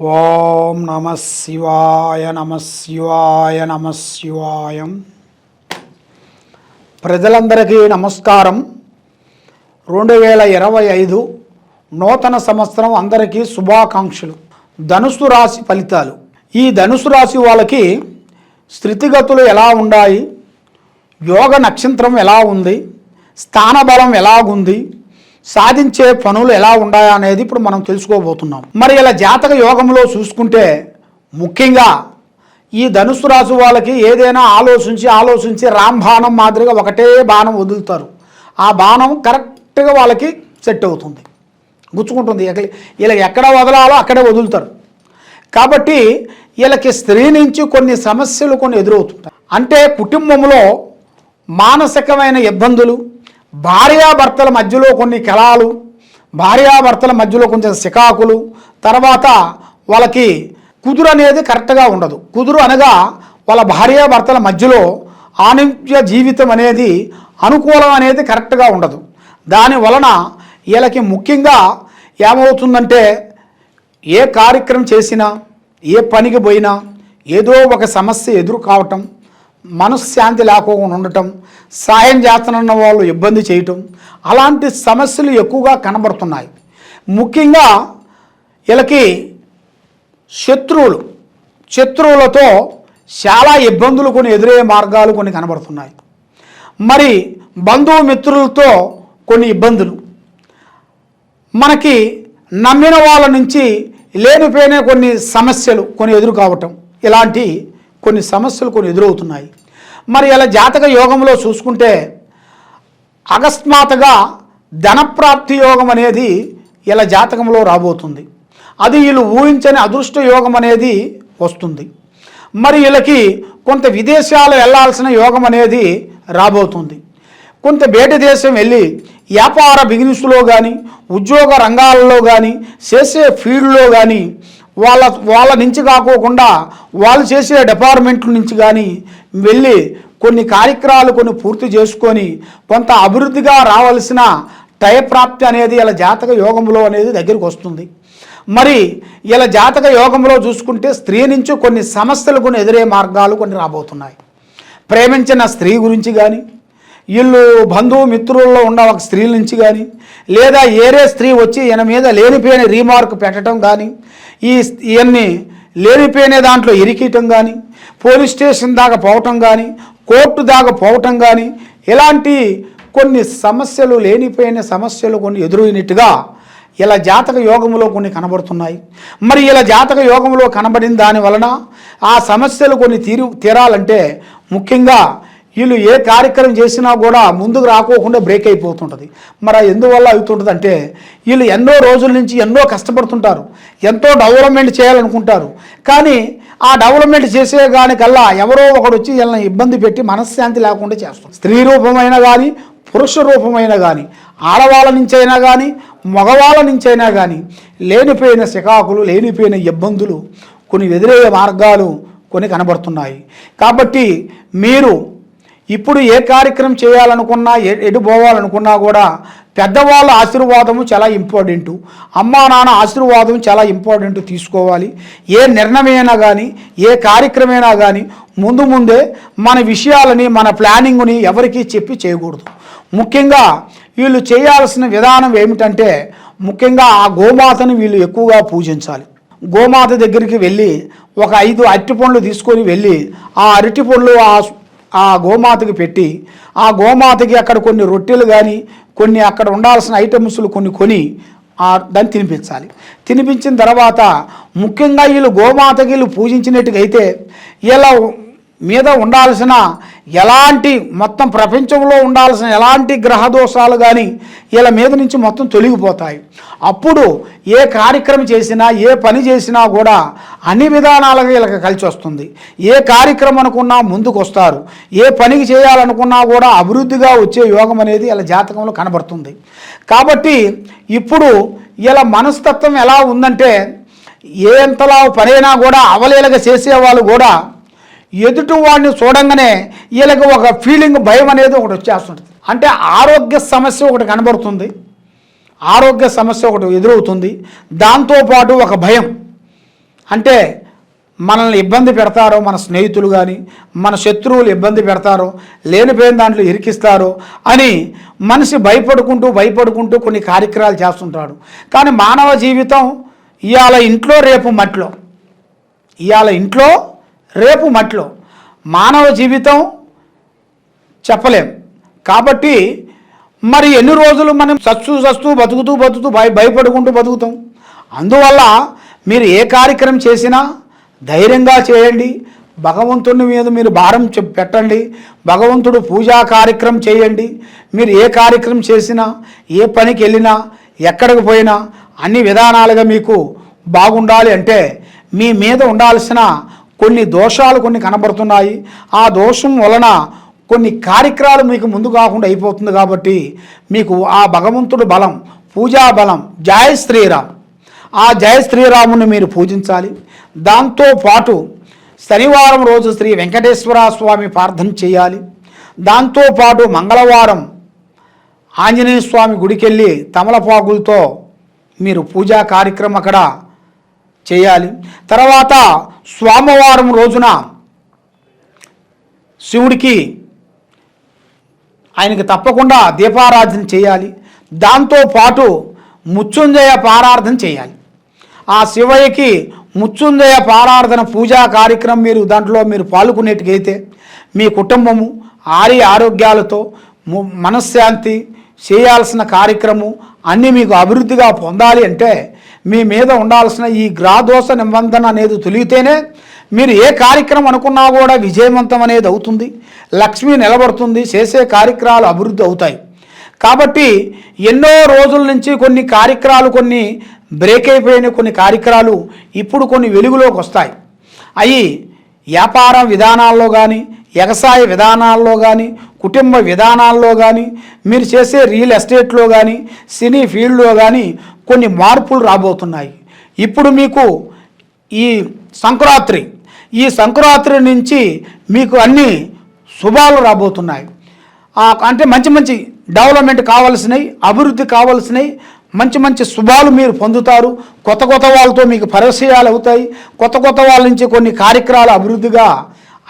ఓం నమ శివాయ నమ శివాయ నమ శివాయం. ప్రజలందరికీ నమస్కారం. రెండు వేల ఇరవై ఐదు నూతన సంవత్సరం అందరికీ శుభాకాంక్షలు. ధనుసు రాశి ఫలితాలు. ఈ ధనుసు రాశి వాళ్ళకి స్థితిగతులు ఎలా ఉన్నాయి? యోగ నక్షత్రం ఎలా ఉంది? స్థానబలం ఎలాగుంది? సాధించే పనులు ఎలా ఉన్నాయా అనేది ఇప్పుడు మనం తెలుసుకోబోతున్నాం. మరి ఇలా జాతక యోగంలో చూసుకుంటే ముఖ్యంగా ఈ ధనుసు రాశి వాళ్ళకి ఏదైనా ఆలోచించి ఆలోచించి రాంబాణం మాదిరిగా ఒకటే బాణం వదులుతారు. ఆ బాణం కరెక్ట్గా వాళ్ళకి సెట్ అవుతుంది. గుచ్చుకుంటుంది. ఇలా ఎక్కడ వదలాలో అక్కడే వదులుతారు. కాబట్టి వీళ్ళకి స్త్రీ నుంచి కొన్ని సమస్యలు కొన్ని ఎదురవుతుంటాయి. అంటే కుటుంబంలో మానసికమైన ఇబ్బందులు భార్యాభర్తల మధ్యలో కొన్ని కళాలు భార్యాభర్తల మధ్యలో కొంచెం సికాకులు తర్వాత వాళ్ళకి కుదురు అనేది కరెక్ట్గా ఉండదు. కుదురు అనగా వాళ్ళ భార్యాభర్తల మధ్యలో ఆనిత్య జీవితం అనేది అనుకూలం అనేది కరెక్ట్గా ఉండదు. దాని వలన వీళ్ళకి ముఖ్యంగా ఏమవుతుందంటే ఏ కార్యక్రమం చేసినా ఏ పనికి పోయినా ఏదో ఒక సమస్య ఎదురు కావటం మనశ్శాంతి లేకుండా ఉండటం సాయం చేస్తున్న వాళ్ళు ఇబ్బంది చేయటం అలాంటి సమస్యలు ఎక్కువగా కనబడుతున్నాయి. ముఖ్యంగా వీళ్ళకి శత్రువులు శత్రువులతో చాలా ఇబ్బందులు కొన్ని ఎదురయ్యే మార్గాలు కొన్ని కనబడుతున్నాయి. మరి బంధుమిత్రులతో కొన్ని ఇబ్బందులు. మనకి నమ్మిన వాళ్ళ నుంచి లేనిపోయిన కొన్ని సమస్యలు కొన్ని ఎదురు కావటం ఇలాంటి కొన్ని సమస్యలు కొన్ని ఎదురవుతున్నాయి. మరి ఇలా జాతక యోగంలో చూసుకుంటే అకస్మాత్తుగా ధనప్రాప్తి యోగం అనేది ఇలా జాతకంలో రాబోతుంది. అది వీళ్ళు ఊహించని అదృష్ట యోగం అనేది వస్తుంది. మరి వీళ్ళకి కొంత విదేశాలు వెళ్ళాల్సిన యోగం అనేది రాబోతుంది. కొంత బయట దేశం వెళ్ళి వ్యాపార బిజినెస్లో కానీ ఉద్యోగ రంగాలలో కానీ చేసే ఫీల్డ్లో కానీ వాళ్ళ వాళ్ళ నుంచి కాకోకుండా వాళ్ళు చేసే డిపార్ట్మెంట్ల నుంచి కానీ వెళ్ళి కొన్ని కార్యక్రమాలు కొన్ని పూర్తి చేసుకొని కొంత అభివృద్ధిగా రావాల్సిన టయప్రాప్తి అనేది ఇలా జాతక యోగంలో అనేది దగ్గరికి వస్తుంది. మరి ఇలా జాతక యోగంలో చూసుకుంటే స్త్రీ నుంచి కొన్ని సమస్యలు కొన్ని ఎదురే మార్గాలు కొన్ని రాబోతున్నాయి. ప్రేమించిన స్త్రీ గురించి కానీ వీళ్ళు బంధువు మిత్రుల్లో ఉన్న ఒక స్త్రీల నుంచి కానీ లేదా ఏరే స్త్రీ వచ్చి ఈయన మీద లేనిపోయిన రీమార్క్ పెట్టడం కానీ ఈ ఇవన్నీ లేనిపోయిన దాంట్లో ఇరికియటం కానీ పోలీస్ స్టేషన్ దాకా పోవటం కానీ కోర్టు దాకా పోవటం కానీ ఇలాంటి కొన్ని సమస్యలు లేనిపోయిన సమస్యలు కొన్ని ఎదురైనట్టుగా ఇలా జాతక యోగంలో కొన్ని కనబడుతున్నాయి. మరి ఇలా జాతక యోగంలో కనబడిన దాని వలన ఆ సమస్యలు కొన్ని తీరు తీరాలంటే ముఖ్యంగా వీళ్ళు ఏ కార్యక్రమం చేసినా కూడా ముందుకు రాకోకుండా బ్రేక్ అయిపోతుంటుంది. మరి ఎందువల్ల అవుతుంటుంది అంటే వీళ్ళు ఎన్నో రోజుల నుంచి ఎన్నో కష్టపడుతుంటారు ఎంతో డెవలప్మెంట్ చేయాలనుకుంటారు. కానీ ఆ డెవలప్మెంట్ చేసే దానికల్లా ఎవరో ఒకడు వచ్చి వీళ్ళని ఇబ్బంది పెట్టి మనశ్శాంతి లేకుండా చేస్తారు. స్త్రీ రూపమైన కానీ పురుష రూపమైన కానీ ఆడవాళ్ళ నుంచైనా కానీ మగవాళ్ళ నుంచైనా కానీ లేనిపోయిన శికాకులు లేనిపోయిన ఇబ్బందులు కొన్ని ఎదురయ్యే మార్గాలు కొన్ని కనబడుతున్నాయి. కాబట్టి మీరు ఇప్పుడు ఏ కార్యక్రమం చేయాలనుకున్నా ఎటు పోవాలనుకున్నా కూడా పెద్దవాళ్ళ ఆశీర్వాదము చాలా ఇంపార్టెంటు. అమ్మా నాన్న ఆశీర్వాదం చాలా ఇంపార్టెంట్ తీసుకోవాలి. ఏ నిర్ణయమైనా కానీ ఏ కార్యక్రమైనా కానీ ముందు ముందే మన విషయాలని మన ప్లానింగ్ని ఎవరికీ చెప్పి చేయకూడదు. ముఖ్యంగా వీళ్ళు చేయాల్సిన విధానం ఏమిటంటే ముఖ్యంగా ఆ గోమాతను వీళ్ళు ఎక్కువగా పూజించాలి. గోమాత దగ్గరికి వెళ్ళి ఒక ఐదు అరటి పండ్లు తీసుకొని వెళ్ళి ఆ అరటి పండ్లు ఆ ఆ గోమాతకి పెట్టి ఆ గోమాతకి అక్కడ కొన్ని రొట్టెలు కానీ కొన్ని అక్కడ ఉండాల్సిన ఐటమ్స్లు కొన్ని కొని దాన్ని తినిపించాలి. తినిపించిన తర్వాత ముఖ్యంగా వీళ్ళు గోమాతకి వీళ్ళు పూజించినట్టుగా అయితే ఇలా మీద ఉండాల్సిన ఎలాంటి మొత్తం ప్రపంచంలో ఉండాల్సిన ఎలాంటి గ్రహ దోషాలు కానీ వీళ్ళ మీద నుంచి మొత్తం తొలగిపోతాయి. అప్పుడు ఏ కార్యక్రమం చేసినా ఏ పని చేసినా కూడా అన్ని విధానాలుగా వీళ్ళకి కలిసి వస్తుంది. ఏ కార్యక్రమం అనుకున్నా ముందుకు వస్తారు ఏ పనికి చేయాలనుకున్నా కూడా అభివృద్ధిగా వచ్చే యోగం అనేది వీళ్ళ జాతకంలో కనబడుతుంది. కాబట్టి ఇప్పుడు వీళ్ళ మనస్తత్వం ఎలా ఉందంటే ఏ ఎంతలా పనైనా కూడా అవలేలగా చేసేవాళ్ళు కూడా ఎదుటి వాడిని చూడంగానే వీళ్ళకి ఒక ఫీలింగ్ భయం అనేది ఒకటి వచ్చేస్తుంటుంది అంటే ఆరోగ్య సమస్య ఒకటి కనబడుతుంది. ఆరోగ్య సమస్య ఒకటి ఎదురవుతుంది. దాంతోపాటు ఒక భయం. అంటే మనల్ని ఇబ్బంది పెడతారో మన స్నేహితులు కానీ మన శత్రువులు ఇబ్బంది పెడతారో లేనిపోయిన దాంట్లో ఇరికిస్తారో అని మనిషి భయపడుకుంటూ భయపడుకుంటూ కొన్ని కార్యక్రమాలు చేస్తుంటాడు. కానీ మానవ జీవితం ఇవాళ ఇంట్లో రేపు మట్లో ఇవాళ ఇంట్లో రేపు మట్లో మానవ జీవితం చెప్పలేం. కాబట్టి మరి ఎన్ని రోజులు మనం సస్తూ సస్తూ బతుకుతూ బతుకుతూ భయ భయపడుకుంటూ బతుకుతాం? అందువల్ల మీరు ఏ కార్యక్రమం చేసినా ధైర్యంగా చేయండి. భగవంతుని మీద మీరు భారం పెట్టండి. భగవంతుడు పూజా కార్యక్రమం చేయండి. మీరు ఏ కార్యక్రమం చేసినా ఏ పనికి వెళ్ళినా ఎక్కడికి పోయినా అన్ని విధానాలుగా మీకు బాగుండాలి అంటే మీ మీద ఉండాల్సిన కొన్ని దోషాలు కొన్ని కనబడుతున్నాయి. ఆ దోషం వలన కొన్ని కార్యక్రమాలు మీకు ముందు కాకుండా అయిపోతుంది కాబట్టి మీకు ఆ భగవంతుడు బలం పూజా బలం జయ శ్రీరామ్. ఆ జయ శ్రీరాముని మీరు పూజించాలి. దాంతో పాటు శనివారం రోజు శ్రీ వెంకటేశ్వర స్వామి ప్రార్థన చేయాలి. దాంతోపాటు మంగళవారం ఆంజనేయ స్వామి గుడికెళ్ళి తమలపాకులతో మీరు పూజా కార్యక్రమం అక్కడ చేయాలి. తర్వాత సోమవారం రోజున శివుడికి ఆయనకి తప్పకుండా దీపారాధన చేయాలి. దాంతో పాటు ముత్యుంజయ పారార్థన చేయాలి. ఆ శివయ్యకి ముత్యుంజయ పారార్థన పూజా కార్యక్రమం మీరు దాంట్లో మీరు పాల్గొనేట్టుకైతే మీ కుటుంబము ఆరి ఆరోగ్యాలతో మనశ్శాంతి చేయాల్సిన కార్యక్రమం అన్నీ మీకు అభివృద్ధిగా పొందాలి అంటే మీ మీద ఉండాల్సిన ఈ గ్రాదోష నిబంధన అనేది తొలిగితేనే మీరు ఏ కార్యక్రమం అనుకున్నా కూడా విజయవంతం అనేది అవుతుంది. లక్ష్మి నిలబడుతుంది. చేసే కార్యక్రమాలు అభివృద్ధి అవుతాయి. కాబట్టి ఎన్నో రోజుల నుంచి కొన్ని కార్యక్రమాలు కొన్ని బ్రేక్ అయిపోయిన కొన్ని కార్యక్రమాలు ఇప్పుడు కొన్ని వెలుగులోకి వస్తాయి. అవి వ్యాపార విధానాల్లో కానీ వ్యవసాయ విధానాల్లో కానీ కుటుంబ విధానాల్లో కానీ మీరు చేసే రియల్ ఎస్టేట్లో కానీ సినీ ఫీల్డ్లో కానీ కొన్ని మార్పులు రాబోతున్నాయి. ఇప్పుడు మీకు ఈ సంక్రాంతి ఈ సంక్రాంతి నుంచి మీకు అన్ని శుభాలు రాబోతున్నాయి. అంటే మంచి మంచి డెవలప్మెంట్ కావాల్సినవి అభివృద్ధి కావాల్సినవి మంచి మంచి శుభాలు మీరు పొందుతారు. కొత్త కొత్త వాళ్ళతో మీకు పరిచయాలు అవుతాయి. కొత్త కొత్త వాళ్ళ నుంచి కొన్ని కార్యక్రమాలు అభివృద్ధిగా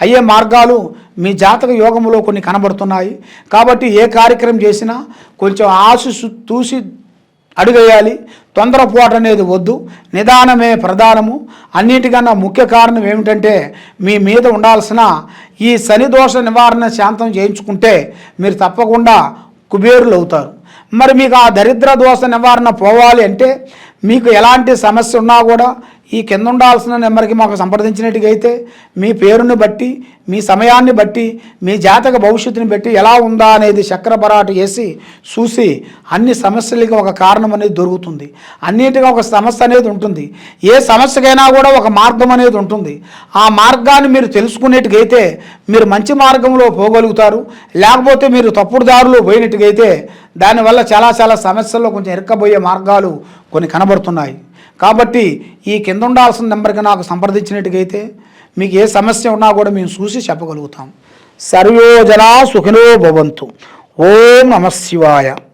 అయ్యే మార్గాలు మీ జాతక యోగంలో కొన్ని కనబడుతున్నాయి. కాబట్టి ఏ కార్యక్రమం చేసినా కొంచెం ఆశ తూసి అడుగేయాలి. తొందరపోటు అనేది వద్దు. నిదానమే ప్రధానము. అన్నిటికన్నా ముఖ్య కారణం ఏమిటంటే మీ మీద ఉండాల్సిన ఈ శని దోష నివారణ శాంతం చేయించుకుంటే మీరు తప్పకుండా కుబేరులు అవుతారు మరి మీకు ఆ దరిద్ర దోష నివారణ పోవాలి అంటే మీకు ఎలాంటి సమస్య ఉన్నా కూడా ఈ కింద ఉండాల్సిన నెంబర్కి మాకు సంప్రదించినట్టుగైతే అయితే మీ పేరుని బట్టి మీ సమయాన్ని బట్టి మీ జాతక భవిష్యత్తుని బట్టి ఎలా ఉందా అనేది చక్ర బరాటు వేసి చూసి అన్ని సమస్యలకి ఒక కారణం అనేది దొరుకుతుంది. అన్నిటికీ ఒక సమస్య అనేది ఉంటుంది. ఏ సమస్యకైనా కూడా ఒక మార్గం అనేది ఉంటుంది. ఆ మార్గాన్ని మీరు తెలుసుకునేట్టుగైతే మీరు మంచి మార్గంలో పోగలుగుతారు. లేకపోతే మీరు తప్పుడు దారిలో పోయినట్టుగైతే దానివల్ల చాలా చాలా సమస్యల్లో కొంచెం ఇరక్కబోయే మార్గాలు కొన్ని కనబడుతున్నాయి. కాబట్టి ఈ కింద ఉండాల్సిన నెంబర్కి నాకు సంప్రదించినట్టుగైతే మీకు ఏ సమస్య ఉన్నా కూడా మేము చూసి చెప్పగలుగుతాం. సర్వోజనా సుఖినో భవంతు. ఓం నమ శివాయ.